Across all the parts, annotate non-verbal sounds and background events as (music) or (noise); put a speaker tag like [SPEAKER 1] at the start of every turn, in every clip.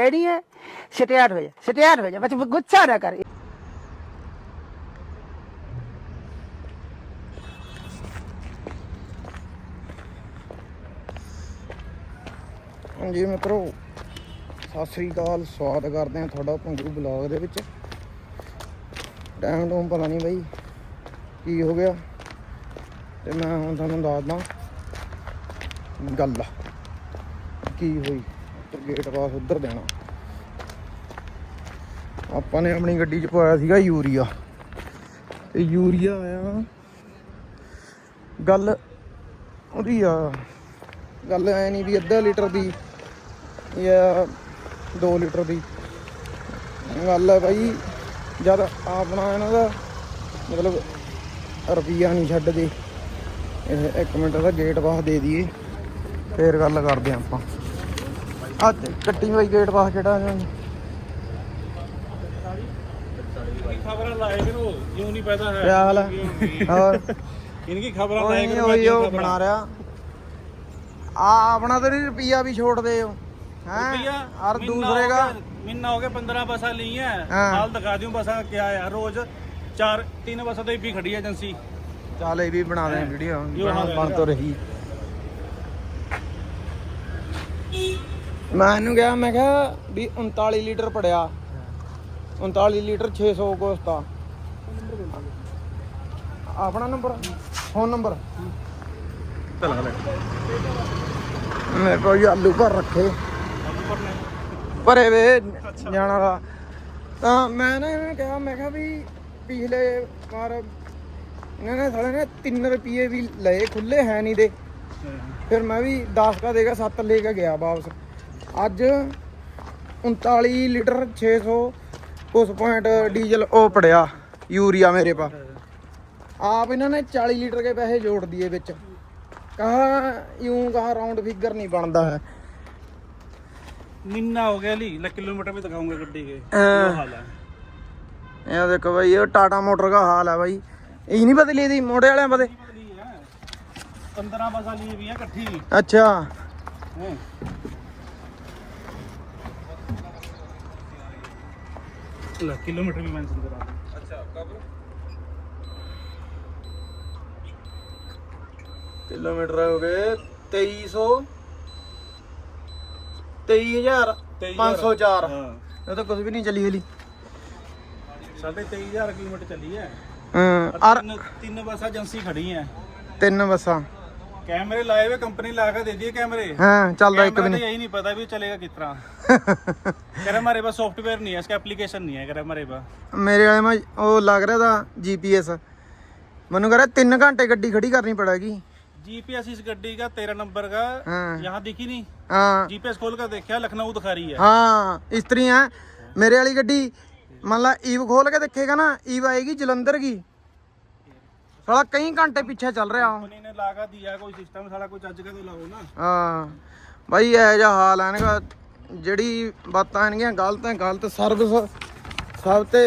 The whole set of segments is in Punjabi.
[SPEAKER 1] रेडी है स्टार्ट हो जा स्टार्ट हो जा बस गुस्सा ना कर
[SPEAKER 2] ਹਾਂਜੀ ਮਿੱਤਰੋ ਸਤਿ ਸ੍ਰੀ ਅਕਾਲ ਸਵਾਗਤ ਕਰਦੇ ਹਾਂ ਤੁਹਾਡਾ ਭੰਗੂ ਬਲੌਗ ਦੇ ਵਿੱਚ ਟਾਈਮ ਤੋਂ ਪਤਾ ਨਹੀਂ ਬਈ ਕੀ ਹੋ ਗਿਆ ਤੇ ਮੈਂ ਹੁਣ ਤੁਹਾਨੂੰ ਦੱਸਦਾ ਗੱਲ ਕੀ ਹੋਈ ਉੱਧਰ ਗੇਟ ਪਾਸ ਉੱਧਰ ਦੇਣਾ। ਆਪਾਂ ਨੇ ਆਪਣੀ ਗੱਡੀ 'ਚ ਪਾਇਆ ਸੀਗਾ ਯੂਰੀਆ। ਤੇ ਯੂਰੀਆ ਆਇਆ ਗੱਲ ਉਹਦੀ ਆ। ਗੱਲ ਐ ਨਹੀਂ ਵੀ ਅੱਧਾ ਲੀਟਰ ਦੀ ਜਾਂ 2 ਲੀਟਰ ਦੀ। ਗੱਲ ਹੈ ਭਾਈ ਜਦ ਆਪਣਾ ਇਹਨਾਂ ਦਾ ਮਤਲਬ ਰੁਪਈਆ ਨਹੀਂ ਛੱਡਦੇ ਇਹ ਇੱਕ ਮਿੰਟ ਦਾ ਗੇਟ ਪਾਸ ਦੇ ਦਈਏ। ਫੇਰ ਗੱਲ ਕਰਦੇ ਆਪਾਂ। ਆ ਕੱਟੀ ਬਾਈ ਗੇਟ ਪਾਸ ਕਿਹੜਾ ਇਹਨਾਂ ਨੇ
[SPEAKER 3] खबरें लाए करो यूं नहीं पैदा है
[SPEAKER 2] ਕਿਆ ਹਾਲ ਹੈ ਹੋਰ
[SPEAKER 3] इनकी खबरें
[SPEAKER 2] ਕੋਈ
[SPEAKER 3] लाए
[SPEAKER 2] ਨਹੀਂ
[SPEAKER 3] करो
[SPEAKER 2] ਉਹੀ
[SPEAKER 3] बाकी
[SPEAKER 2] ਉਹ
[SPEAKER 3] खबरें।
[SPEAKER 2] ਬਣਾ ਰਿਹਾ ਆ ਆਪਣਾ ਤੇ ਨਹੀਂ ਰੁਪਈਆ ਵੀ ਛੋੜਦੇ ਹੋ
[SPEAKER 3] भैया,
[SPEAKER 2] ਹੈ ਔਰ
[SPEAKER 3] महीना
[SPEAKER 2] ਦੂਸਰੇ
[SPEAKER 3] हो
[SPEAKER 2] ਦਾ
[SPEAKER 3] गया- महीना हो गया पंद्रह बसा ली है
[SPEAKER 2] हाँ।
[SPEAKER 3] हाल दिखा दूं बसा क्या है रोज चार तीन बसा तो भी खड़ी है एजेंसी
[SPEAKER 2] ਚੱਲ ਇਹ ਵੀ ਬਣਾ ਦੇ ਵੀਡੀਓ
[SPEAKER 3] ਜੋ ਹਾਲ
[SPEAKER 2] ਬਣ
[SPEAKER 3] ਹੈ।
[SPEAKER 2] ਤੋਂ ਰਹੀ ਮੈਂ ਇਹਨੂੰ ਕਿਹਾ ਮੈਂ ਕਿਹਾ ਵੀ 39 ਲੀਟਰ ਪੜਿਆ। 39 ਲੀਟਰ 600 ਕੋਸਤਾ। ਆਪਣਾ ਨੰਬਰ ਫੋਨ ਨੰਬਰ ਮੇਰੇ ਕੋਲ ਜੀ ਆਲੂ ਭਰ ਰੱਖੇ। ਭਰੇ ਵੇ ਜਾਣਾ ਦਾ ਤਾਂ ਮੈਂ ਨਾ ਇਹਨੂੰ ਕਿਹਾ ਮੈਂ ਕਿਹਾ ਵੀ ਪਿਛਲੇ ਵਾਰ ਇਹਨਾਂ ਨੇ ਸਾਲੇ ਨੇ 3 ਰੁਪਏ ਵੀ ਲਏ ਖੁੱਲੇ ਹੈ ਨਹੀਂ ਦੇ। ਫਿਰ ਮੈਂ ਵੀ 10 ਕਾ ਦੇਗਾ 7 ਲੈ ਕੇ ਗਿਆ ਵਾਪਸ। ਅੱਜ 39 ਲੀਟਰ 600 ਕੁਛ ਪੁਆਇੰਟ ਡੀਜ਼ਲ ਉਹ ਪੜਿਆ ਯੂਰੀਆ ਮੇਰੇ ਪਾ ਆਪ ਇਹਨਾਂ ਨੇ 40 ਲੀਟਰ ਕੇ ਪੈਸੇ ਜੋੜ ਦਿਏ ਵਿੱਚ ਕਹਾ ਯੂੰ ਕਹਾ ਰਾਉਂਡ ਫਿਗਰ ਨਹੀਂ ਬਣਦਾ ਹੈ
[SPEAKER 3] महीना हो गया ली लग किलोमीटर भी दिखाऊंगा गड्डी के
[SPEAKER 2] हाँ।
[SPEAKER 3] वो हाल है
[SPEAKER 2] ਇਹ ਦੇਖੋ ਭਾਈ ਇਹ ਟਾਟਾ ਮੋਟਰ ਦਾ ਹਾਲ ਹੈ ਭਾਈ ਇਹ ਨਹੀਂ ਬਦਲੀ ਦੀ ਮੋੜੇ ਵਾਲਿਆਂ ਬਦੇ
[SPEAKER 3] ली है पंद्रह बसा ली भी है इकट्ठी
[SPEAKER 2] ਅੱਛਾ
[SPEAKER 3] हैं। ले, किलोमीटर भी मेंशन करा दूं।
[SPEAKER 2] ਕਿਲੋਮੀਟਰ ਹੋ ਗਏ 2300 23000 504
[SPEAKER 3] हाँ
[SPEAKER 2] ਇਹ ਤਾਂ ਕੁਝ ਵੀ ਨਹੀਂ ਚੱਲੀ ਹਲੀ
[SPEAKER 3] साढ़े तेईस हजार किलोमीटर चली है
[SPEAKER 2] ਹਾਂ
[SPEAKER 3] और
[SPEAKER 2] ਔਰ
[SPEAKER 3] तीन तीन बस एजेंसी खड़ी हैं
[SPEAKER 2] ਤਿੰਨ ਬੱਸਾਂ
[SPEAKER 3] कैमरे लाए हुए कंपनी ला कर दे दिए कैमरे।
[SPEAKER 2] हाँ चल रहा एक
[SPEAKER 3] दिन तो यही नहीं पता भी चलेगा कितना (laughs) कह हमारे पास सॉफ्टवेयर नहीं है इसका एप्लीकेशन नहीं है कह हमारे पास।
[SPEAKER 2] मेरे वाले में वो लग रहा था जीपीएस मनु कह रहा तीन घंटे गड्डी खड़ी करनी पड़ेगी।
[SPEAKER 3] जीपीएस इस गड्डी का तेरह नंबर का
[SPEAKER 2] हाँ।
[SPEAKER 3] यहाँ दिखी नहीं?
[SPEAKER 2] हाँ।
[SPEAKER 3] जीपीएस खोल कर देखा लखनऊ दिखा रही है।
[SPEAKER 2] हाँ इस तरह है। मेरे वाली गड्डी मतलब ईव खोल के देखेगा ना ईव आएगी जलंधर की। ਕਈ ਘੰਟੇ ਪਿੱਛੇ ਚੱਲ ਰਿਹਾ ਉਹ।
[SPEAKER 3] कंपनी ने लागा दिया कोई सिस्टम सारा कुछ अज का तो लाओ ना
[SPEAKER 2] ਹਾਂ ਬਾਈ ਇਹ ਜਿਹਾ ਹਾਲ ਹੈ ਇਹਨਾਂ ਜਿਹੜੀ ਬਾਤਾਂ ਇਹਨੀਆਂ ਗਲਤ ਹੈ ਗਲਤ ਸਰਵਿਸ ਸਭ ਤੇ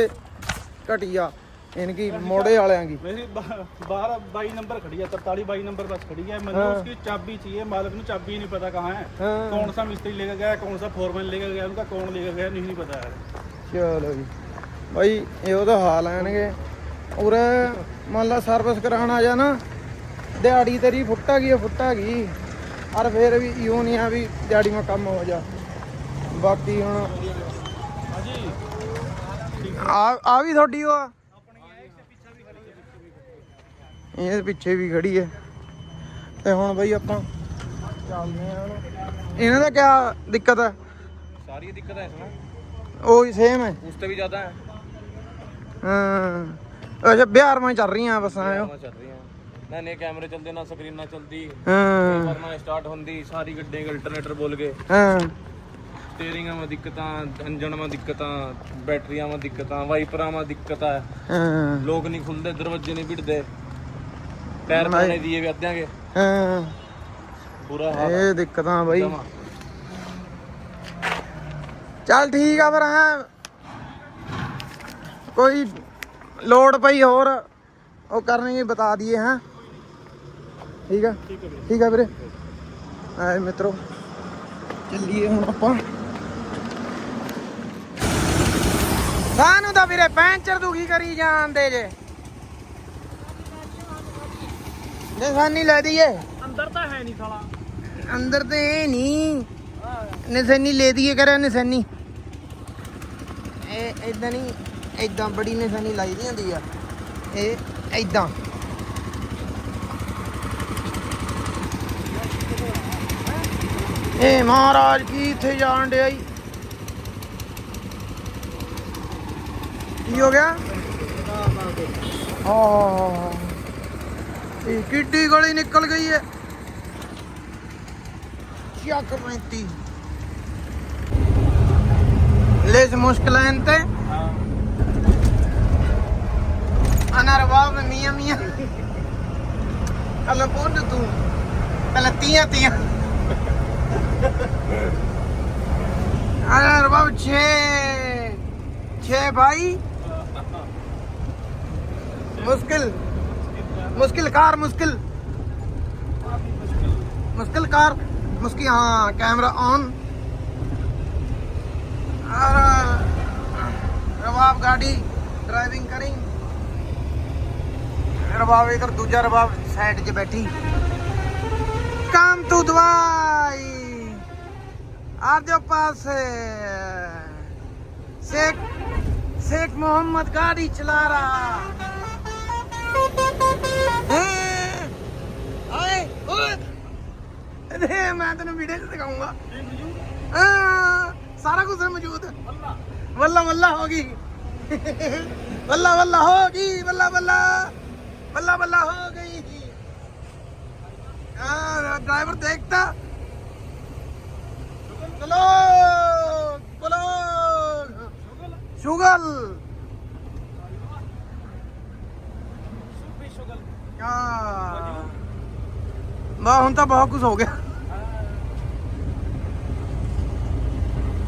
[SPEAKER 2] ਘਟੀਆ ਇਨਕੀ ਮੋੜੇ ਵਾਲਿਆਂ की
[SPEAKER 3] मेरी बारह बाई नंबर खड़ी है तरतालीस बाई नंबर बस खड़ी है मैंने
[SPEAKER 2] हाँ।
[SPEAKER 3] उसकी चाबी चाहिए मालिक ने चाबी नहीं पता कहाँ है
[SPEAKER 2] हाँ।
[SPEAKER 3] कौन सा मिस्त्री लेकर गया कौन सा फोरमैन लेकर गया उनका कौन लेकर गया नहीं नहीं पता है
[SPEAKER 2] ਚਲੋ ਜੀ ਬਾਈ ਇਹ ਉਹਦਾ ਹਾਲ ਆਣਗੇ ਉਰੇ ਮੰਨ ਲਾ ਸਰਵਿਸ ਕਰਾਉਣ ਆ ਜਾ ਨਾ ਦਿਹਾੜੀ ਤੇਰੀ ਫੁੱਟਾ ਗਈ ਫੁੱਟਾ ਗਈ। ਔਰ ਫੇਰ ਵੀ ਇਉਂ ਨਹੀਂ ਆ ਵੀ ਦਿਹਾੜੀ ਮਾ ਕੰਮ ਹੋ ਜਾ। ਬਾਕੀ ਹੁਣ ਆ ਵੀ ਤੁਹਾਡੀ ਉਹ ਇਹ ਪਿੱਛੇ ਵੀ ਖੜੀ ਹੈ ਤੇ ਹੁਣ ਬਈ ਆਪਾਂ ਚੱਲਦੇ ਆ ਇਹਨਾਂ ਦਾ ਕੀ ਦਿੱਕਤ ਹੈ
[SPEAKER 3] ਸਾਰੀ ਦਿੱਕਤ ਹੈ ਇਸ ਨਾਲ
[SPEAKER 2] ਉਹ ਹੀ ਸੇਮ ਹੈ
[SPEAKER 3] ਉਸ ਤੇ ਵੀ ਜ਼ਿਆਦਾ
[SPEAKER 2] ਹੈ ਹਾਂ। ਅੱਛਾ ਬਿਹਾਰ ਮੈਂ ਚੱਲ ਰਹੀਆਂ ਬੱਸਾਂ ਇਹ
[SPEAKER 3] ਚੱਲ ਰਹੀਆਂ। ਨਾ ਨੇ ਕੈਮਰੇ ਚੱਲਦੇ ਨਾ ਸਕਰੀਨ ਨਾ ਚਲਦੀ।
[SPEAKER 2] ਹਾਂ।
[SPEAKER 3] ਵਰਨਾ ਸਟਾਰਟ ਹੁੰਦੀ ਸਾਰੀ ਗੱਡੀਆਂ ਅਲਟਰਨੇਟਰ ਬੋਲ ਕੇ।
[SPEAKER 2] ਹਾਂ।
[SPEAKER 3] ਸਟੀਅਰਿੰਗਾਂ ਵਿੱਚ ਦਿੱਕਤਾਂ ਇੰਜਣ ਵਿੱਚ ਦਿੱਕਤਾਂ ਬੈਟਰੀਆਂ ਵਿੱਚ ਦਿੱਕਤਾਂ ਵਾਈਪਰਾਂ ਵਿੱਚ ਦਿੱਕਤਾਂ।
[SPEAKER 2] ਹਾਂ।
[SPEAKER 3] ਲੋਕ ਨਹੀਂ ਖੁੱਲਦੇ ਦਰਵਾਜ਼ੇ ਨਹੀਂ ਭਿੜਦੇ। ਟਾਇਰ ਪਾਣੇ ਦੀਏ ਵੀ ਅੱਧਿਆਂ ਕੇ।
[SPEAKER 2] ਹਾਂ।
[SPEAKER 3] ਬੁਰਾ ਹਾਲ
[SPEAKER 2] ਇਹ ਦਿੱਕਤਾਂ ਬਈ।
[SPEAKER 3] ਜਮਾਂ।
[SPEAKER 2] ਚੱਲ ਠੀਕ ਆ ਫਿਰ ਹਾਂ ਕੋਈ ਲੋੜ ਪਈ ਹੋਰ। ਉਹ ਕਰਨਗੇ ਬਤਾ ਦਈਏ ਹਾਂ। ਠੀਕ ਆ? ਠੀਕ ਆ ਵੀਰੇ। ਆਏ ਮਿੱਤਰੋ। ਚੱਲੀਏ ਹੁਣ ਆਪਾਂ। ਸਾਨੂੰ ਤਾਂ ਵੀਰੇ ਪੈਂਚਰ ਦੁਖੀ ਕਰੀ ਜਾਂਦੇ ਜੇ? ਨਿਸ਼ਾਨੀ ਲੈ ਦਈਏ।
[SPEAKER 4] ਅੰਦਰ ਤਾਂ ਹੈ ਨਹੀਂ ਸਾਲਾ।
[SPEAKER 2] ਅੰਦਰ ਤੇ ਇਹ ਨਹੀਂ। ਨਿਸ਼ਾਨੀ ਲੈ ਦਈਏ ਕਰੇ ਨਿਸ਼ਾਨੀ। ਇਹ ਇਦਾਂ ਨਹੀਂ ਇਦਾਂ ਬੜੀ ਨਿਸ਼ਾਨੀ ਲਾਈ ਦੀ ਹੁੰਦੀ ਆ। ਇਹ ਇਦਾਂ ਇਹ ਮਹਾਰਾਜ ਕੀ ਇੱਥੇ ਜਾਣ ਡਿਆ ਈ। ਕੀ ਹੋ ਗਿਆ? ਹਾਂ ਇਹ ਕਿੱਡੀ ਗਲੀ ਨਿਕਲ ਗਈ ਹੈ ਚੱਕ 35 ਲੈਸ ਮੁਸ਼ਕਲ ਤੇ। ਅਨਰ अनरवाब मियाँ मियाँ कल पहुँच तू पहले तिया तिया अनरवाब छे छे भाई मुश्किल मुश्किल कार मुश्किल मुश्किल कार मुश्किल हाँ कैमरा ऑन और रवाब गाड़ी ड्राइविंग करेंगे रबाब इधर दूजा रबाब साइड 'ਚ ਬੈਠੀ काम तू दवाई आप जो पास है शेख शेख मोहम्मद गाड़ी चला रहा ਹੈਂ? ਆਏ ਓਏ ਦੇ ਮੈਂ ਤੈਨੂੰ ਵੀਡੀਓ 'ਚ ਦਿਖਾਉਂਗਾ ਹਾਂ ਸਾਰਾ ਕੁਝ ਮੌਜੂਦ ਵੱਲਾ ਵੱਲਾ ਹੋ ਗਈ (laughs) ਵੱਲਾ ਵੱਲਾ ਹੋ ਗਈ ਵੱਲਾ ਵੱਲਾ ਵੱਲਾ ਵੱਲਾ ਹੋ ਗਈ ਹਾਂ ਡਰਾਈਵਰ ਦੇਖਤਾ ਚਲੋ ਬੋਲੋ ਸ਼ੁਗਲ ਹਾਂ ਬਾ ਹੁਣ ਤਾਂ ਬਹੁਤ ਕੁਝ ਹੋ ਗਿਆ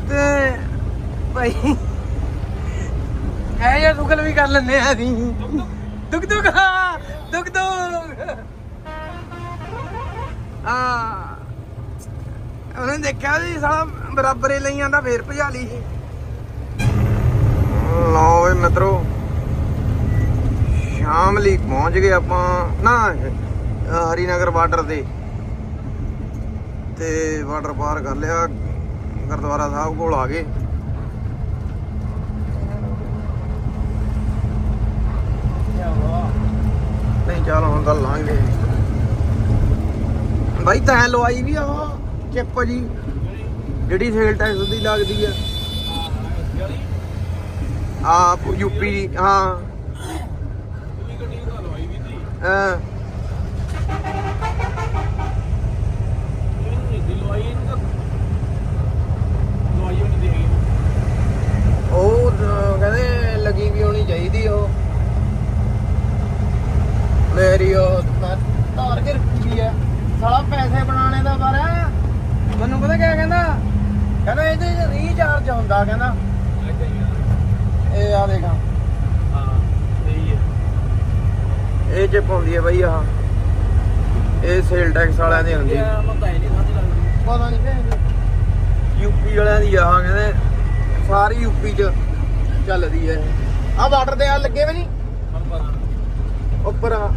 [SPEAKER 2] ਤੇ ਭਾਈ ਐ ਜਾਂ ਸੁਗਲ ਵੀ ਕਰ ਲੈਂਦੇ ਆ ਅਸੀਂ ਦੁੱਖ ਦੁੱਖ, ਹਾਂ, ਦੁੱਖ ਦੁੱਖ। ਹਾਂ। ਉਹਨੇ ਦੇਖਿਆ ਜੀ ਸਾਲਾ ਬਰਾਬਰ ਹੀ ਲਈ ਜਾਂਦਾ ਫੇਰ ਭਜਾ ਲਈ ਲਓ ਵੇ ਮਿੱਤਰੋ, ਸ਼ਾਮ ਲਈ ਪਹੁੰਚ ਗਏ ਆਪਾਂ, ਨਾ ਅਹ ਹਰੀਨਗਰ ਬਾਰਡਰ ਤੇ। ਤੇ ਬਾਰਡਰ ਪਾਰ ਕਰ ਲਿਆ ਗੁਰਦੁਆਰਾ ਸਾਹਿਬ ਕੋਲ ਆ ਗਏ। ਨਹੀਂ ਚੱਲ ਹੁਣ ਤਾਂ ਲਾਂਗੇ। ਬਾਈ ਤਾਂ ਲਵਾਈ ਵੀ ਆ ਉਹ ਚਿੱਪ ਜੀ। ਜਿਹੜੀ ਸੇਲ ਟੈਕਸ ਦੀ ਲੱਗਦੀ ਆ। ਆ ਯੂਪੀ ਹਾਂ। ਹਾਂ ਉਹ ਅਹ, ਕਹਿੰਦੇ ਲੱਗੀ ਵੀ ਹੋਣੀ ਚਾਹੀਦੀ ਉਹ ਮੇਰੀ ਉਹ ਮੈਂ ਧਾਰ ਕੇ ਰੱਖੀ ਵੀ ਆ ਸਾਲਾ ਪੈਸੇ ਬਣਾਉਣੇ ਦਾ ਬਾਰੇ ਮੈਨੂੰ ਪਤਾ ਕਿਆ ਕਹਿੰਦਾ ਕਹਿੰਦਾ ਇਹਦੇ ਚ ਰੀਚਾਰਜ ਹੁੰਦਾ ਕਹਿੰਦਾ। ਇਹ ਆ ਦੇਖਾਂ। ਇਹ ਚ ਪਾਉਂਦੀ ਹੈ ਬਈ ਆਹ। ਇਹ ਸੇਲ ਟੈਕਸ ਵਾਲਿਆਂ ਦੀ ਹੁੰਦੀ ਪਤਾ ਨਹੀਂ ਕਿ ਯੂਪੀ ਵਾਲਿਆਂ ਦੀ ਆਹ ਕਹਿੰਦੇ ਸਾਰੀ ਯੂਪੀ ਚ ਚੱਲਦੀ ਹੈ। ਆ ਬਾਰਡਰ ਦੇ ਆ ਲੱਗੇ ਵੀ ਨਹੀਂ? ਉੱਪਰ ਆ,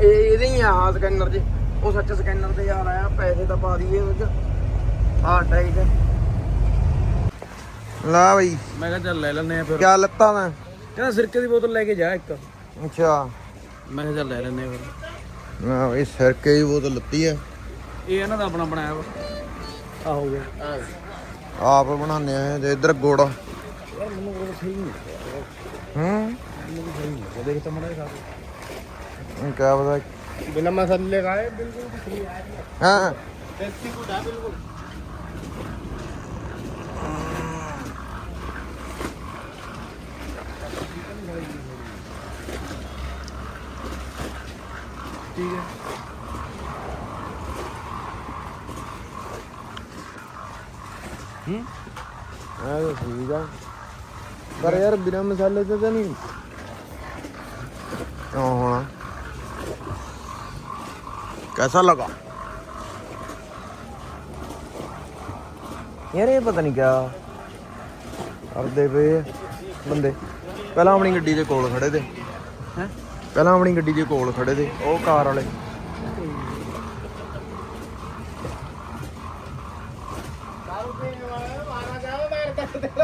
[SPEAKER 2] ਇਹ ਇਹਦੇ ਹੀ ਆ ਆਹ ਸਕੈਨਰ 'ਚ ਉਹ ਸੱਚ ਸਕੈਨਰ ਤੇ ਯਾਰ ਆਇਆ ਪੈਸੇ ਤਾਂ ਪਾ ਦਈਏ ਉਹ 'ਚ। ਠੀਕ ਹੈ ਲਾ ਬਈ।
[SPEAKER 4] ਮੈਂ ਕਿਹਾ ਚੱਲ ਲੈ ਲੈਨੇ ਆ ਫਿਰ।
[SPEAKER 2] ਕਿਆ ਲੱਤਾ ਮੈਂ?
[SPEAKER 4] ਕਹਿੰਦਾ ਸਿਰਕੇ ਦੀ ਬੋਤਲ ਲੈ ਕੇ ਜਾ ਇੱਕ।
[SPEAKER 2] ਅੱਛਾ।
[SPEAKER 4] ਮੈਂ ਕਿਹਾ ਚੱਲ ਲੈ ਲੈਨੇ ਆ ਫਿਰ।
[SPEAKER 2] ਨਾ ਬਈ ਸਰਕੇ ਦੀ ਬੋਤਲ ਲੱਤੀ ਹੈ
[SPEAKER 4] ਇਹ ਇਹਨਾਂ ਦਾ ਆਪਣਾ ਬਣਾਇਆ ਵਾ। ਆ ਹੋ ਗਿਆ।
[SPEAKER 2] ਆਪ ਬਣਾਉਂਦੇ ਆ ਤੇ ਇੱਧਰ ਗੁੜ। ਹੂੰ?
[SPEAKER 4] ਦੇਖ ਤਾਂ ਮੜਾ ਖਾ
[SPEAKER 2] ਕਿਆ ਪਤਾ।
[SPEAKER 4] ਬਿਨਾ ਮਸਾਲੇ ਖਾਏ ਬਿਲਕੁਲ
[SPEAKER 2] ਹਾਂ।
[SPEAKER 4] ਗੁੱਡ ਹੈ ਬਿਲਕੁਲ। ਠੀਕ ਹੈ
[SPEAKER 2] ਇਹ ਤਾਂ ਠੀਕ ਆ ਪਰ ਯਾਰ ਬਿਨਾ ਮਸਾਲੇ ਤੇ ਤਾਂ ਨਹੀਂ ਕਿਉਂ ਹੋਣਾ कैसा लगा यार ये पता नहीं क्या कर दे पे ਬੰਦੇ ਪਹਿਲਾਂ ਆਪਣੀ ਗੱਡੀ ਦੇ ਕੋਲ ਖੜੇ ਤੇ
[SPEAKER 1] ਹੈਂ?
[SPEAKER 2] ਪਹਿਲਾਂ ਆਪਣੀ ਗੱਡੀ ਦੇ ਕੋਲ ਖੜੇ ਤੇ, ਉਹ ਕਾਰ ਵਾਲੇ।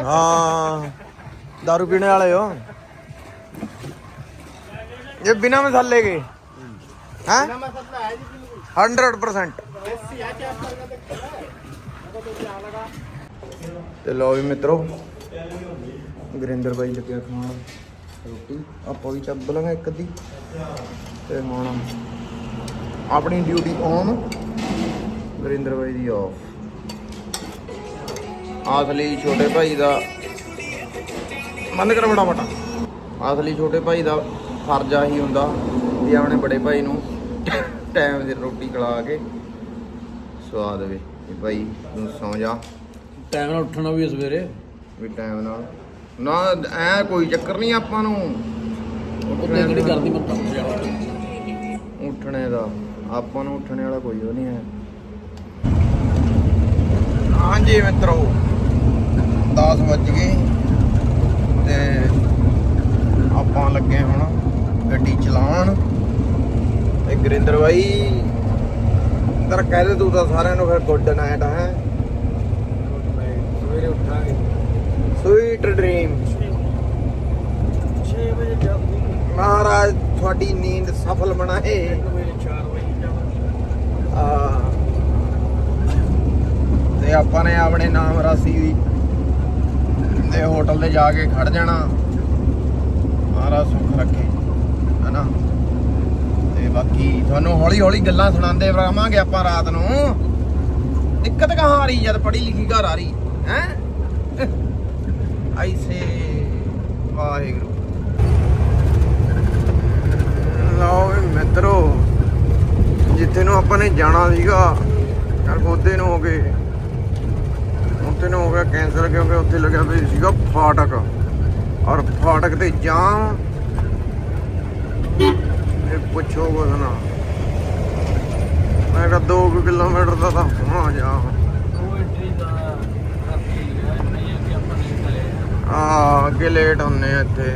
[SPEAKER 2] ਹਾਂ दारू ਪੀਣੇ ਵਾਲੇ ਹੋ। ਇਹ ਬਿਨਾ ਮਸਾਲੇ ਕੇ। ਹੈ? 100% ਤੇ ਲੋ ਵੀ ਮਿੱਤਰੋ, ਗੁਰਿੰਦਰ ਬਾਈ ਲੱਗਿਆ ਖਾਣ ਰੋਟੀ। ਆਪਾਂ ਵੀ ਚੱਬ ਲਾਂਗੇ ਇੱਕ ਅੱਧੀ। ਤੇ ਹੁਣ ਆਪਣੀ ਡਿਊਟੀ ਔਨ ਗੁਰਿੰਦਰ ਬਾਈ ਦੀ ਆਫ ਆਸਲੀ ਛੋਟੇ ਭਾਈ ਦਾ ਬੰਦ ਕਰ ਬੜਾ ਮਟਾ ਆਸਲੀ ਛੋਟੇ ਭਾਈ ਦਾ ਫਰਜ਼ ਆਹੀ ਹੁੰਦਾ ਵੀ ਆਪਣੇ ਬੜੇ ਭਾਈ ਨੂੰ ਟਾਈਮ ਦੀ ਰੋਟੀ ਖਿਲਾ ਕੇ ਸਵਾ ਦੇਵੇ। ਵੀ ਭਾਈ ਤੂੰ ਸੌਂ ਜਾ।
[SPEAKER 5] ਟਾਈਮ ਨਾਲ ਉੱਠਣਾ ਵੀ ਸਵੇਰੇ।
[SPEAKER 2] ਵੀ ਟਾਈਮ ਨਾਲ। ਨਾ ਐ ਕੋਈ ਚੱਕਰ ਨਹੀਂ ਆਪਾਂ ਨੂੰ।
[SPEAKER 5] ਉੱਤੇ ਕਿਹੜੀ ਕਰਦੀ ਮੈਂ ਤਾਂ ਜਾਣਾ
[SPEAKER 2] ਉੱਠਣੇ ਦਾ। ਆਪਾਂ ਨੂੰ ਉੱਠਣੇ ਵਾਲਾ ਕੋਈ ਉਹ ਨਹੀਂ ਹੈ। ਹਾਂਜੀ ਮਿੱਤਰੋ 10 ਵੱਜ ਗਏ ਤੇ ਆਪਾਂ ਲੱਗੇ ਹੁਣ ਗੱਡੀ ਚਲਾਉਣ। ਤੇ ਗੁਰਿੰਦਰ ਬਾਈ ਤਰ ਕਹਿ ਦੇ ਤੂੰ ਤਾਂ ਸਾਰਿਆਂ ਨੂੰ ਫਿਰ ਗੁੱਡ ਨਾਈਟ ਹੈ।
[SPEAKER 5] ਸਵੇਰੇ ਉੱਠਾਂਗੇ।
[SPEAKER 2] ਸਵੀਟ ਡ੍ਰੀਮ
[SPEAKER 5] 6 ਵਜੇ ਜਲਦੀ
[SPEAKER 2] ਮਹਾਰਾਜ ਤੁਹਾਡੀ ਨੀਂਦ ਸਫਲ ਬਣਾਏ।
[SPEAKER 5] ਸਵੇਰੇ 4 ਵਜੇ ਜਾਣਾ
[SPEAKER 2] ਆ ਤੇ ਆਪਾਂ ਨੇ ਆਪਣੇ ਨਾਮ ਰਾਸੀ ਦੀ ਦੇ ਹੋਟਲ ਤੇ ਜਾ ਕੇ ਖੜ ਜਾਣਾ। ਮਹਾਰਾਜ ਸੁੱਖ ਰੱਖੇ ਹਨਾ? ਤੇ ਬਾਕੀ ਤੁਹਾਨੂੰ ਹੌਲੀ ਹੌਲੀ ਗੱਲਾਂ ਸੁਣਾਉਂਦੇ ਰਹਾਂਗੇ ਆਪਾਂ ਰਾਤ ਨੂੰ। ਦਿੱਕਤ ਕਹਾਂ ਆ ਰਹੀ ਜਦ ਪੜ੍ਹੀ ਲਿਖੀ ਘਰ ਆ ਰਹੀ ਹੈ? ਐਸੇ ਵਾਹਿਗੁਰੂ ਲਓ ਮਿੱਤਰੋ ਜਿੱਥੇ ਨੂੰ ਆਪਾਂ ਨੇ ਜਾਣਾ ਸੀਗਾ ਕਰਗੋਦੇ ਨੂੰ ਹੋ ਗਏ ਉੱਥੇ ਨੂੰ ਹੋ ਗਿਆ ਕੈਂਸਲ ਕਿਉਂਕਿ ਉੱਥੇ ਲੱਗਿਆ ਵੀ ਸੀਗਾ ਫਾਟਕ ਔਰ ਫਾਟਕ ਤੇ ਜਾਮ ਇਹ ਪੁੱਛੋ ਕੁਛ ਨਾ ਮੈਂ ਕਿਹਾ 2 ਕਿਲੋਮੀਟਰ ਦਾ ਤਾਂ ਹੋਣਾ ਜਾ
[SPEAKER 5] ਉਹ ਐਂਟਰੀ ਦਾ ਕਰਤੀ ਗਿਆ ਨਹੀਂ ਕਿ ਆਪਾਂ ਨੇ ਕਰੇ
[SPEAKER 2] ਆ ਅੱਗੇ ਲੇਟ ਹੁੰਨੇ ਆ ਇੱਥੇ।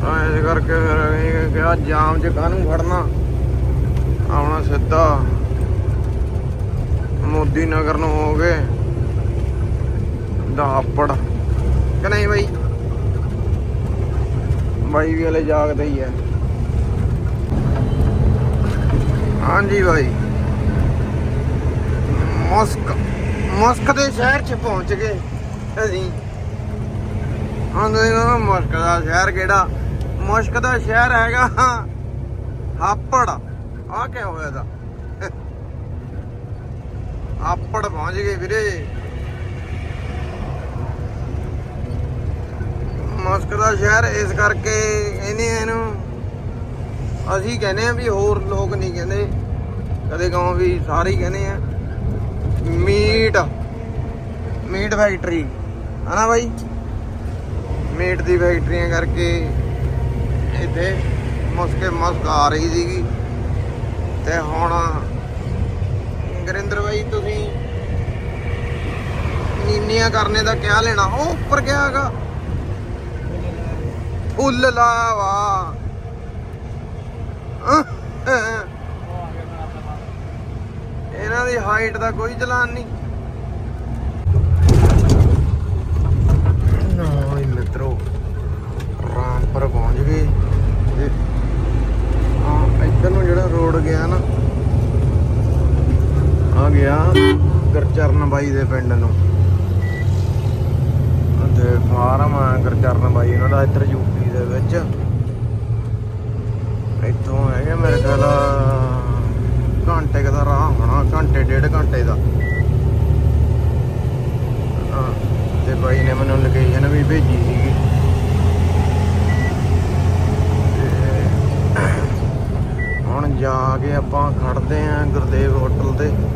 [SPEAKER 2] ਤਾਂ ਇਸ ਕਰਕੇ ਫਿਰ ਕਿਹਾ, ਜਾਮ 'ਚ ਕਾਹਨੂੰ ਖੜਨਾ? ਆਉਣਾ ਸਿੱਧਾ। ਮੋਦੀ ਨਗਰ ਨੂੰ ਹੋ ਗਏ। ਦਾਪੜ ਕਿ ਨਹੀਂ ਬਾਈ? ਬਾਈ ਵੀ ਹਲੇ ਜਾਗਦਾ ਹੀ ਹੈ। ਹਾਂਜੀ ਬਾਈ। ਮਸਕ ਮਸਕ ਦੇ ਸ਼ਹਿਰ 'ਚ ਪਹੁੰਚ ਗਏ। ਅਸੀਂ ਹਾਂ ਨਾ ਮਸਕ ਦਾ ਸ਼ਹਿਰ ਕਿਹੜਾ? ਮੁਸ਼ਕ ਦਾ ਸ਼ਹਿਰ ਹੈਗਾ ਹਾਪੜ। ਆ ਕਿਆ ਹੋਇਆ ਦਾ ਹਾਪੜ ਪਹੁੰਚ ਗਏ ਵੀਰੇ। ਮੁਸ਼ਕ ਦਾ ਸ਼ਹਿਰ ਇਸ ਕਰਕੇ ਕਹਿੰਦੇ ਇਹਨੂੰ ਅਸੀਂ ਕਹਿੰਦੇ ਆ ਵੀ ਹੋਰ ਲੋਕ ਨਹੀਂ ਕਹਿੰਦੇ। ਕਦੇ ਕਹੋ ਵੀ ਸਾਰੇ ਹੀ ਕਹਿੰਦੇ ਆ। ਮੀਟ ਮੀਟ ਫੈਕਟਰੀ ਹਨਾ ਬਾਈ? ਮੀਟ ਦੀ ਫੈਕਟਰੀਆਂ ਕਰਕੇ ਇੱਥੇ ਮੁਸਕੇ ਮੁਸਕ ਆ ਰਹੀ ਸੀਗੀ। ਤੇ ਹੁਣ ਗਰਿੰਦਰ ਬਾਈ, ਤੁਸੀਂ ਨੀਨੀਆਂ ਕਰਨੇ ਦਾ ਕਿਆ ਲੈਣਾ? ਉਹ ਉੱਪਰ ਗਿਆ ਹੈਗਾ? ਫੁੱਲ ਲਾਵਾ। ਇਹਨਾਂ ਦੀ ਹਾਈਟ ਦਾ ਕੋਈ ਚਲਾਨ ਨਹੀਂ ਨਾ ਹੀ ਮਿੱਤਰੋ ਰਾਮਪੁਰ ਪਹੁੰਚ ਗਏ। ਤੇ ਆ ਇੱਧਰ ਨੂੰ ਜਿਹੜਾ ਰੋਡ ਗਿਆ ਨਾ, ਆ ਗਿਆ ਗਰਚਰਨ ਬਾਈ ਦੇ ਪਿੰਡ ਨੂੰ। ਤੇ ਫਾਰਮ ਆ ਗਰਚਰਨ ਬਾਈ ਉਹਨਾਂ ਦਾ ਇੱਧਰ ਯੂਪੀ ਦੇ ਵਿੱਚ। ਇੱਥੋਂ ਹੈਗੇ ਮੇਰੇ ਖਿਆਲ, ਘੰਟੇ ਕੁ ਦਾ ਰਾਹ ਹੋਣਾ, ਘੰਟੇ, ਡੇਢ ਘੰਟੇ ਦਾ ਹਾਂ, ਤੇ ਬਾਈ ਨੇ ਮੈਨੂੰ ਲੋਕੇਸ਼ਨ ਵੀ ਭੇਜੀ ਸੀਗੀ ਤੇ ਹੁਣ ਜਾ ਕੇ ਆਪਾਂ ਖੜਦੇ ਆਂ ਗੁਰਦੇਵ ਹੋਟਲ ਤੇ।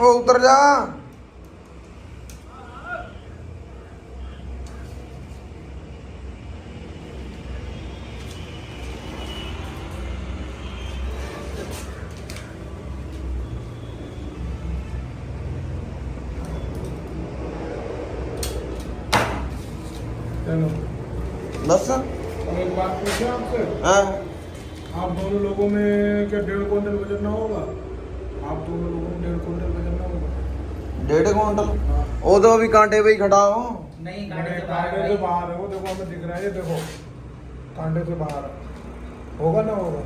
[SPEAKER 6] ओ उतर जा
[SPEAKER 2] बस।
[SPEAKER 6] आप दोनों लोगों में क्या डेढ़ क्विंटल वज़न ना होगा? आप दोनों लोगों में डेढ़ क्विंटल वज़न डेढ़ कुंटल
[SPEAKER 2] वो तो अभी कांटे पे ही खड़ा हो
[SPEAKER 5] नहीं
[SPEAKER 6] कांटे से बाहर कांटे से बाहर है वो देखो हमें दिख रहा है ये देखो कांटे से बाहर होगा ना होगा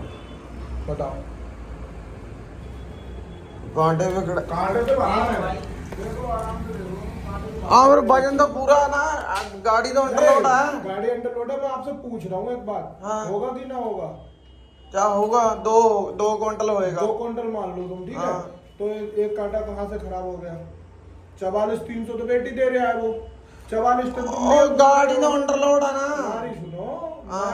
[SPEAKER 6] बताओ
[SPEAKER 2] कांटे पे खड़ा
[SPEAKER 6] कांटे से बाहर है देखो आराम से देखो
[SPEAKER 2] हाँ और वजन तो पूरा ना गाड़ी तो अंडरलोड है
[SPEAKER 6] गाड़ी अंडरलोड है मैं आपसे पूछ रहा हूँ एक बात
[SPEAKER 2] हाँ।
[SPEAKER 6] होगा कि ना होगा
[SPEAKER 2] क्या होगा दो दो क्विंटल होएगा
[SPEAKER 6] दो क्विंटल मान लो तुम ठीक हाँ।
[SPEAKER 2] है
[SPEAKER 6] तो एक कांटा कहाँ से खराब हो गया चवालीस तीन सौ तो बेटी दे रहा है वो। चवालीस ले
[SPEAKER 2] ओ गाड़ी तो अंडरलोड है ना।
[SPEAKER 6] गाड़ी सुनो
[SPEAKER 2] हाँ।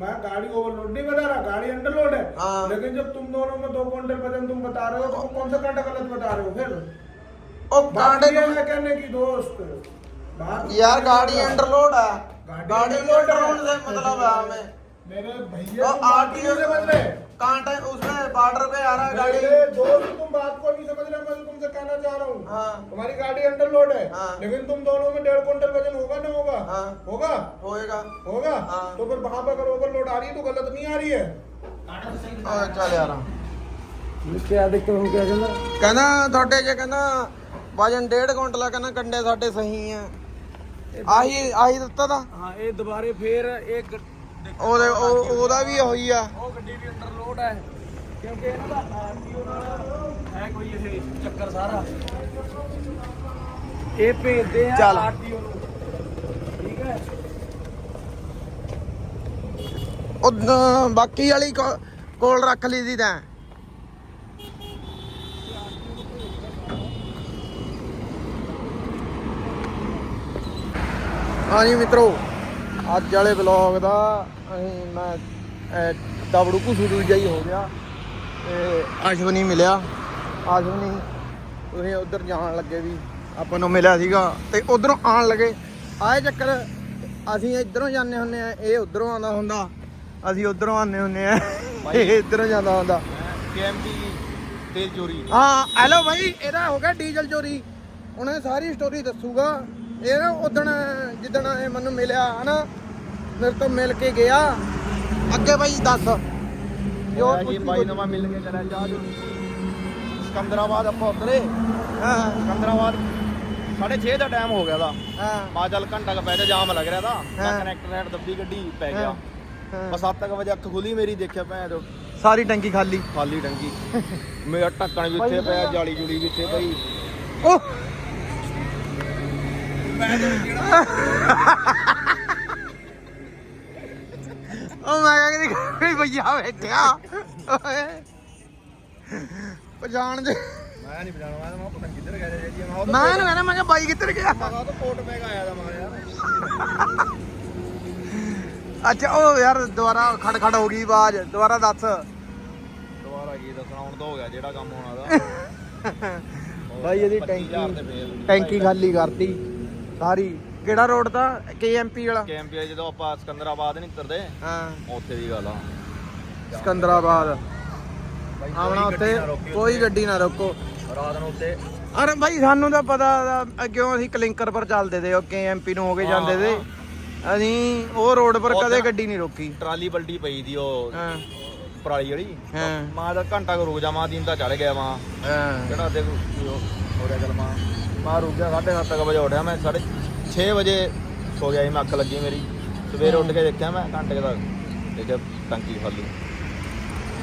[SPEAKER 6] मैं गाड़ी ओवरलोड नहीं बता रहा गाड़ी अंडरलोड है।
[SPEAKER 2] हाँ।
[SPEAKER 6] लेकिन जब तुम दोनों में दो क्विंटल वज़न तुम बता रहे हो तो कौन सा कांटा गलत बता रहे हो फिर?
[SPEAKER 2] ओ कांटे
[SPEAKER 6] ये है कहने की दोस्त।
[SPEAKER 2] यार गाड़ी अंडरलोड है।
[SPEAKER 6] गाड़ी
[SPEAKER 2] गाड़ी
[SPEAKER 6] underload
[SPEAKER 2] अंडरलोड से। मतलब है हमें।
[SPEAKER 6] मेरे
[SPEAKER 2] तो
[SPEAKER 6] भैया
[SPEAKER 2] आरटीओ
[SPEAKER 6] समझ रहे।
[SPEAKER 2] कांटे उसमें बॉर्डर पे आ रहा है गाड़ी।
[SPEAKER 6] दोस्त तुम बात को तुमसे कहना चाह रहा हूँ
[SPEAKER 2] हाँ
[SPEAKER 6] तुम्हारी गाड़ी अंडरलोड है
[SPEAKER 2] हाँ।
[SPEAKER 6] लेकिन तुम दोनों में डेढ़ क्विंटल वजन होगा ना होगा
[SPEAKER 2] हाँ।
[SPEAKER 6] होगा
[SPEAKER 2] होएगा
[SPEAKER 6] होगा
[SPEAKER 2] हाँ।
[SPEAKER 6] तो फिर वहां पर अगर ओवरलोड आ रही है तो गलत नहीं आ रही है
[SPEAKER 2] ਓਏ ਚੱਲ ਯਾਰ
[SPEAKER 5] क्या दिक्कत हम क्या कहना
[SPEAKER 2] ਕਹਿੰਦਾ ਤੁਹਾਡੇ ਜੇ ਕਹਿੰਦਾ ਵਜਨ ਡੇਢ ਕੁਇੰਟਲ ਆ ਕਹਿੰਦਾ ਕੰਡੇ ਸਾਡੇ ਸਹੀ ਆ ਆਹੀ ਆਹੀ ਦਿੱਤਾ ਦਾ
[SPEAKER 5] हाँ ये दोबारे फिर एक
[SPEAKER 2] ਉਹਦੇ ਉਹ- ਉਹਦਾ ਵੀ ਹੋਈ ਆ
[SPEAKER 5] ਉਹ ਗੱਡੀ ਵੀ ਅੰਡਰ ਲੋਡ ਹੈ ਕਿਉਂਕਿ ਇਹਨਾਂ ਦਾ ਆਰਟੀਓ ਨਾਲ ਹੈ ਕੋਈ ਇਹ ਚੱਕਰ ਸਾਰਾ? ਇਹ ਭੇਜਦੇ ਆ
[SPEAKER 2] ਚੱਲ।
[SPEAKER 5] ਆਰਟੀਓ ਨੂੰ। ਠੀਕ ਹੈ?
[SPEAKER 2] ਉਹ ਨ- ਬਾਕੀ ਵਾਲੀ ਕੋ- ਕੋਲ ਰੱਖ ਲਈ ਦੀ ਤਾਂ। ਹਾਂਜੀ ਮਿੱਤਰੋ ਅੱਜ ਵਾਲੇ ਵਲੌਗ ਦਾ ਅਸੀਂ ਮੈਂ ਅਹ, ਦਬੜੂ ਘੁਸੂ ਦੂਜਾ ਹੀ ਹੋ ਗਿਆ ਤੇ ਅਸ਼ਵਨੀ ਮਿਲਿਆ। ਅਸ਼ਵਨੀ ਤੁਸੀਂ ਉਧਰ ਜਾਣ ਲੱਗੇ ਵੀ ਆਪਾਂ ਨੂੰ ਮਿਲਿਆ ਸੀਗਾ ਤੇ ਉਧਰੋਂ ਆਣ ਲੱਗੇ। ਆਏ ਚੱਕਰ ਅਸੀਂ ਇਧਰੋਂ ਜਾਂਦੇ ਹੁੰਨੇ ਆ ਇਹ ਉਧਰੋਂ ਆਉਂਦਾ ਹੁੰਦਾ। ਅਸੀਂ ਉਧਰੋਂ ਆਉਂਦੇ ਹੁੰਨੇ ਆ ਇਹ ਇਧਰੋਂ ਜਾਂਦਾ ਹੁੰਦਾ।
[SPEAKER 4] ਕੇਐਮਪੀ ਤੇਲ ਚੋਰੀ।
[SPEAKER 2] ਹਾਂ ਹੈਲੋ ਭਾਈ ਇਹਦਾ ਹੋ ਗਿਆ ਡੀਜ਼ਲ ਚੋਰੀ। ਉਹਨੇ ਸਾਰੀ ਸਟੋਰੀ ਦੱਸੂਗਾ। ਇਹ ਨਾ ਉਦਣ ਜਿੱਦਣ ਇਹ ਮੈਨੂੰ ਮਿਲਿਆ ਹਨਾ? ਮੇਰੇ ਤੋਂ ਮਿਲ ਕੇ ਗਿਆ। ਅੱਗੇ ਭਾਈ ਦੱਸ। ਜੋ
[SPEAKER 4] ਬਾਈ ਨਵਾਂ ਮਿਲ ਕੇ ਚਲਾ ਜਾ ਸਿਕੰਦਰਾਬਾਦ ਆਪਾਂ ਉਤਰੇ
[SPEAKER 2] ਹਾਂ।
[SPEAKER 4] ਸਿਕੰਦਰਾਬਾਦ 6:30 ਦਾ ਟਾਈਮ ਹੋ ਗਿਆ ਦਾ।
[SPEAKER 2] ਹਾਂ।
[SPEAKER 4] ਮਾ ਚੱਲ ਘੰਟਾ ਕ ਪਹਿਲੇ ਜਾਮ ਲੱਗ ਰਿਹਾ ਦਾ। ਮੈਂ। ਕਨੈਕਟਰ ਹੈਡ ਦੱਬੀ ਗੱਡੀ ਪੈ ਗਿਆ। ਬਸ 7 ਵਜੇ ਅੱਖ ਖੁੱਲੀ ਮੇਰੀ ਦੇਖਿਆ ਭੈਣ ਚੋ
[SPEAKER 2] ਸਾਰੀ ਟੰਕੀ ਖਾਲੀ।
[SPEAKER 4] ਖਾਲੀ ਟੰਕੀ (laughs) ਮੇਰਾ ਢੱਕਣ ਵੀ ਉੱਥੇ ਪਿਆ ਜਾਲੀ ਜੁਲੀ ਵੀ ਇੱਥੇ ਪਈ।
[SPEAKER 2] ਓਹ ਉਹ ਮੈਂ ਕਹਿੰਦੀ ਕੋਈ ਭਈਆ ਬੈਠਿਆ ਓਏ। ਪਛਾਣ ਦੇ
[SPEAKER 4] ਮੈਂ ਨਹੀਂ ਪਛਾਣਵਾ ਮੈਂ ਪਤਾ ਕਿੱਧਰ ਗਿਆ ਜੀ ਮੈਂ
[SPEAKER 2] ਮੈਂ ਇਹਨੂੰ ਕਹਿੰਦਾ ਮੈਂ ਕਿਹਾ ਬਾਈ ਕਿੱਧਰ ਗਿਆ?
[SPEAKER 4] ਤਾਂ ਕੋਟ ਬੈਗ ਆਇਆ ਦਾ ਮੈਂ ਯਾਰ।
[SPEAKER 2] ਅੱਛਾ ਉਹ ਯਾਰ ਦੁਬਾਰਾ ਖੜ ਖੜ ਹੋ ਗਈ ਆਵਾਜ਼ ਦੁਬਾਰਾ ਦੱਸ।
[SPEAKER 4] ਦੁਬਾਰਾ ਕੀ ਦੱਸਣਾ ਹੁਣ ਤਾਂ ਹੋ ਗਿਆ ਜਿਹੜਾ ਕੰਮ ਹੋਣਾ ਦਾ। (laughs)
[SPEAKER 2] ਬਾਈ ਇਹਦੀ
[SPEAKER 4] 25,000
[SPEAKER 2] ਟੈਂਕੀ
[SPEAKER 4] ਤੇ ਫੇਰ
[SPEAKER 2] ਟੈਂਕੀ ਖਾਲੀ ਕਰਤੀ ਸਾਰੀ। ਕਿਹੜਾ ਰੋਡ ਤਾਂ ਕੇਐਮਪੀ ਵਾਲਾ?
[SPEAKER 4] ਕੈਂਪੀਆ ਜਦੋਂ ਆਪਾਂ ਸਿਕੰਦਰਾਬਾਦ ਨਹੀਂ ਉਤਰਦੇ
[SPEAKER 2] ਹਾਂ।
[SPEAKER 4] ਉੱਥੇ ਦੀ ਗੱਲ ਆ।
[SPEAKER 2] ਸਿਕੰਦਰਾਬਾਦ। ਆਉਣਾ ਉੱਤੇ ਕੋਈ ਗੱਡੀ ਨਾ ਰੋਕੋ।
[SPEAKER 4] ਰਾਤ ਨੂੰ ਉੱਤੇ।
[SPEAKER 2] ਅਰੇ ਭਾਈ ਸਾਨੂੰ ਤਾਂ ਪਤਾ ਦਾ ਕਿਉਂ ਅਸੀਂ ਕਲਿੰਕਰ ਪਰ ਚੱਲਦੇ ਤੇ ਉਹ ਕੇਐਮਪੀ ਨੂੰ ਹੋ ਕੇ ਜਾਂਦੇ ਤੇ। ਅਸੀਂ ਉਹ ਰੋਡ ਪਰ ਕਦੇ ਗੱਡੀ ਨਹੀਂ ਰੋਕੀ।
[SPEAKER 4] ਟਰਾਲੀ ਬਲਟੀ ਪਈ ਦੀ ਉਹ
[SPEAKER 2] ਹਾਂ।
[SPEAKER 4] ਪਰਾਲੀ ਜਿਹੜੀ
[SPEAKER 2] ਹਾਂ।
[SPEAKER 4] ਮਾਂ ਦਾ ਘੰਟਾ ਕੁ ਰੁਕ ਜਾ ਮਾਂ ਦਿਨ ਤਾਂ ਚੜ ਗਿਆ ਮਾਂ।
[SPEAKER 2] ਹਾਂ।
[SPEAKER 4] ਕਿਹੜਾ ਦੇਖ ਹੋ ਰਿਹਾ ਚੱਲ ਮਾਂ। ਮਾਂ ਰੁਕ ਗਿਆ 7:30 ਵਜੇ ਉੱਠਿਆ ਮੈਂ 6 ਵਜੇ ਸੋ ਗਿਆ ਸੀ ਮੈਂ ਅੱਖ ਲੱਗੀ ਮੇਰੀ। ਸਵੇਰੇ ਉੱਠ ਕੇ ਦੇਖਿਆ ਮੈਂ ਘੰਟੇ ਕੁ ਤੱਕ। ਦੇਖਿਆ ਟੰਕੀ ਖਾਲੀ।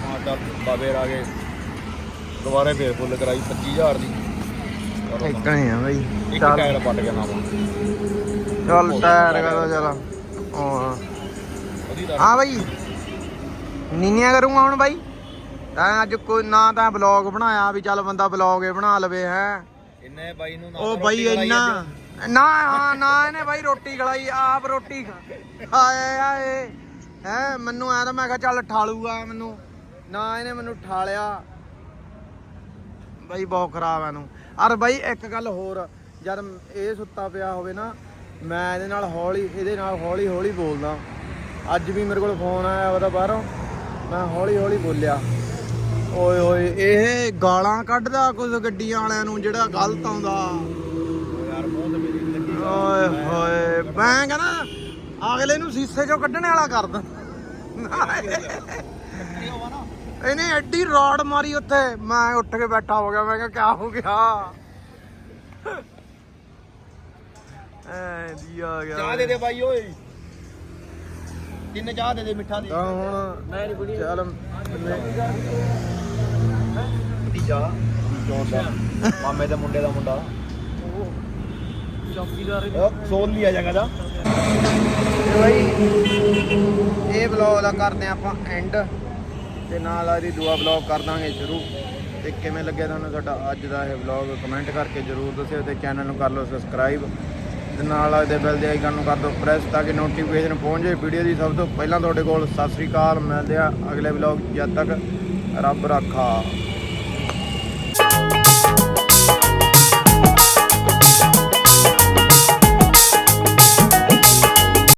[SPEAKER 4] ਮਾਂ ਚੱਲ ਬਾਬੇ ਆ ਗਏ। ਦੁਬਾਰੇ ਫੇਰ ਫੁੱਲ ਕਰਾਈ 25000 ਦੀ।
[SPEAKER 2] ਇੱਕ ਨਹੀਂ ਆ ਭਾਈ
[SPEAKER 4] ਇੱਕ
[SPEAKER 2] ਚੱਲ।
[SPEAKER 4] ਟਾਇਰ ਪੱਟ ਗਿਆ ਮਾਂ
[SPEAKER 2] ਚੱਲ ਟਾਇਰ ਕਰੋ ਚਲ ਹਾਂ
[SPEAKER 4] ਉਹਦੀ ਤਾਂ
[SPEAKER 2] ਹਾਂ ਨੀਨੀਆਂ ਕਰੂੰਗਾ ਹੁਣ ਭਾਈ ਤਾਂ ਅੱਜ ਕੋਈ ਨਾ ਤਾਂ ਬਲੌਗ ਬਣਾਇਆ ਵੀ ਚੱਲ ਬੰਦਾ ਬਲੌਗ ਹੀ ਬਣਾ ਲਵੇ ਹੈ।
[SPEAKER 4] ਇੰਨੇ ਬਾਈ ਨੂੰ ਨਾ
[SPEAKER 2] ਉਹ ਬਾਈ
[SPEAKER 4] ਰੋਟੀ ਖਲਾਈ
[SPEAKER 2] ਇੰਨਾ
[SPEAKER 4] ਅੱਜ।
[SPEAKER 2] ਨਾ ਹਾਂ ਨਾ ਇਹਨੇ ਬਾਈ ਰੋਟੀ ਖਲਾਈ ਆਪ ਰੋਟੀ ਖਾ- ਆਏ ਆਏ ਹੈ ਮੈਨੂੰ ਐ ਤਾਂ ਮੈਂ ਕਿਹਾ ਚੱਲ ਠਾਲੂਗਾ ਮੈਨੂੰ। ਨਾ ਇਹਨੇ ਮੈਨੂੰ ਠਾਲਿਆ। ਬਾਈ ਬਹੁਤ ਖਰਾਬ ਐ ਨੂੰ ਅਰ ਬਾਈ ਇੱਕ ਗੱਲ ਹੋਰ, ਜਦ ਇਹ ਸੁੱਤਾ ਪਿਆ ਹੋਵੇ ਨਾ, ਮੈਂ ਇਹਦੇ ਨਾਲ ਹੌਲੀ, ਇਹਦੇ ਨਾਲ ਹੌਲੀ ਹੌਲੀ ਬੋਲਦਾ। ਅੱਜ ਵੀ ਮੇਰੇ ਕੋਲ ਫੋਨ ਆਇਆ ਉਹਦਾ ਬਾਹਰੋਂ, ਮੈਂ ਹੌਲੀ ਹੌਲੀ ਬੋਲਿਆ। ਓਏ ਓਏ, ਇਹ ਗਾਲਾਂ ਕੱਢਦਾ ਕੁਝ ਗੱਡੀਆਂ ਵਾਲਿਆਂ ਨੂੰ, ਜਿਹੜਾ ਗਲਤ ਆਉਂਦਾ।
[SPEAKER 4] ਯਾਰ ਮੂੰਹ ਮੇਰੀ ਲੱਗੀ
[SPEAKER 2] ਓਏ ਹੋਏ, ਮੈਂ ਕਹਿੰਦਾ, ਅਗਲੇ ਨੂੰ ਸੀਸੇ ਚੋਂ ਕੱਢਣ ਵਾਲਾ ਕਰਦਾ ਇਹਨੇ ਐਡੀ ਰੋਡ ਮਾਰੀ ਉੱਥੇ। ਮੈਂ ਉੱਠ ਕੇ ਬੈਠਾ ਹੋ ਗਿਆ ਮੈਂ ਕਿਹਾ ਕਿਆ ਹੋ ਗਿਆ? ਐ ਦੀ ਆ ਗਿਆ।
[SPEAKER 4] ਚਾਹ ਦੇ ਦੇ ਬਾਈ ਓਏ। ਕਿੰਨੇ ਚਾਹ ਦੇ ਦੇ ਮਿੱਠਾ ਦੀ।
[SPEAKER 2] ਤਾਂ ਹੁਣ
[SPEAKER 5] ਮੈਂ ਨਹੀਂ ਬੁੜੀ
[SPEAKER 2] ਚੱਲ।
[SPEAKER 4] ਭਤੀਜਾ। ਜੋਨ ਦਾ ਮਾਮੇ ਦੇ ਮੁੰਡੇ ਦਾ ਮੁੰਡਾ।
[SPEAKER 5] ਚੌਕੀਦਾਰ
[SPEAKER 4] ਸੋਲ ਲਿਆ ਜਾਗਾ ਦਾ
[SPEAKER 2] ਬਈ ਇਹ ਵਲੌਗ ਦਾ ਕਰਦੇ ਆਪਾਂ ਐਂਡ ਤੇ ਨਾਲ ਆਦੀ ਦੁਆ ਵਲੌਗ ਕਰ ਦਾਂਗੇ ਸ਼ੁਰੂ ਤੇ ਕਿਵੇਂ ਲੱਗਿਆ ਤੁਹਾਨੂੰ ਸਾਡਾ ਅੱਜ ਦਾ ਇਹ ਵਲੌਗ ਕਮੈਂਟ ਕਰਕੇ ਜਰੂਰ ਦੱਸਿਓ ਤੇ ਚੈਨਲ ਨੂੰ ਕਰ ਲਓ ਸਬਸਕ੍ਰਾਈਬ ਤੇ ਨਾਲ ਆਦੇ ਬੈਲ ਦੇ ਆਈਕਨ ਨੂੰ ਕਰ ਦਿਓ ਪ੍ਰੈਸ ਤਾਂ ਕਿ ਨੋਟੀਫਿਕੇਸ਼ਨ ਪਹੁੰਚ ਜਾਏ। ਵੀਡੀਓ ਦੀ ਸਭ ਤੋਂ ਪਹਿਲਾਂ ਤੁਹਾਡੇ ਕੋਲ ਸਤਿ ਸ੍ਰੀ ਅਕਾਲ। ਮਿਲਦੇ ਆ ਅਗਲੇ ਵਲੌਗ ਜਦ ਤੱਕ ਰੱਬ ਰਾਖਾ।